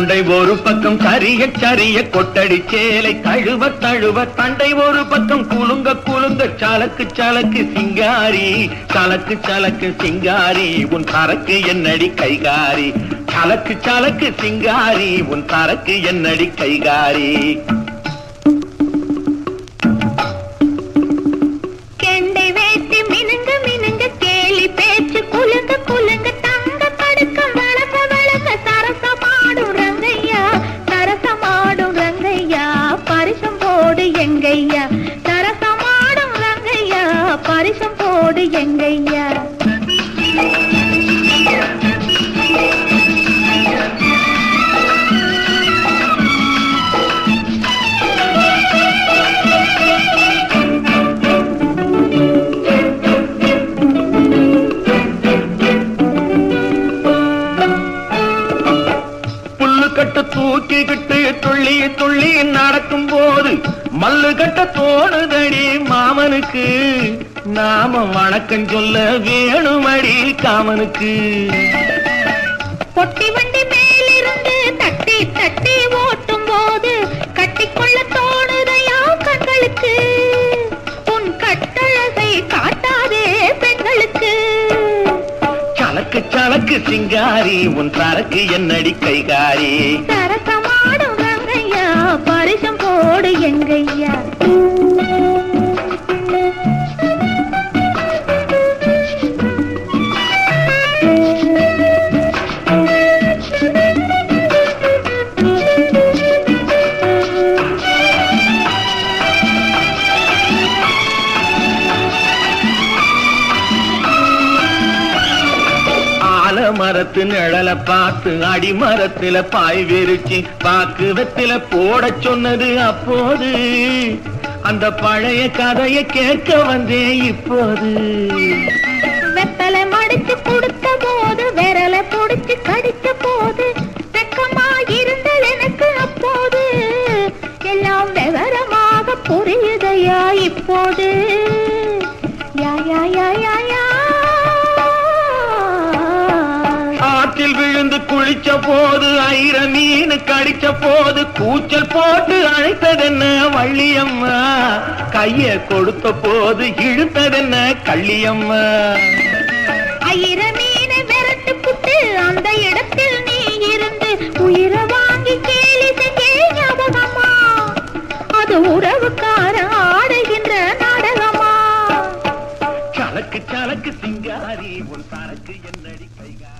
கொண்டை ஒரு பக்கம் சரிய சரிய கொட்டடி சேலை தழுவ தழுவ தண்டை ஒரு பக்கம் குலுங்க குலுங்க சலக்கு சலக்கு சிங்காரி சலக்கு சலக்கு சிங்காரி உன் சரக்கு என்னடி கைகாரி? சலக்கு சலக்கு சிங்காரி உன் சரக்கு என்னடி கைகாரி? தூக்கிக்கிட்டு துள்ளி துள்ளி நடக்கும் போது மல்லு கட்ட தோணுதடி மாமனுக்கு. நாம வணக்கம் சொல்ல வேணுமடி காமனுக்கு. பொட்டி வண்டி மேலிருந்து தட்டி தட்டி சரக்கு சரக்கு சிங்காரி உன் சரக்கு என்னடி கைகாரி? சரசமாடும் ரங்கையா பரிசம் போடு எங்கையா மரத்து நிழல பார்த்து அடிமரத்துல பாய் விரிச்சு பாக்குவத்தில போட சொன்னது அப்போது. அந்த பழைய கதையை கேட்க வந்தேன் இப்போது. வெத்தலை மடிச்சு கொடுத்த போது விரலை புடிச்சு கடித்த போது வெக்கமா இருந்தது எனக்கு அப்போது. எல்லாம் விவரமாக புரியுதையா இப்போது? ஆற்றில் விழுந்து குளிச்ச போது ஐர மீன் கடிச்ச போது கூச்சல் போட்டு அழைத்ததென்ன வள்ளியம்மா? கைய கொடுத்த போது இழுத்ததென்ன கள்ளியம்மா? ஐர மீனை விரட்டு புட்டு அந்த இடத்தில் நீ இருந்து உயிரை வாங்கி கேலி செஞ்சே ஞாபகமா? அது உறவுக்கார ஆடுகின்ற நாடகமா? சலக்கு சலக்கு சிங்காரி உன் சரக்கு என்னடி கைகாரி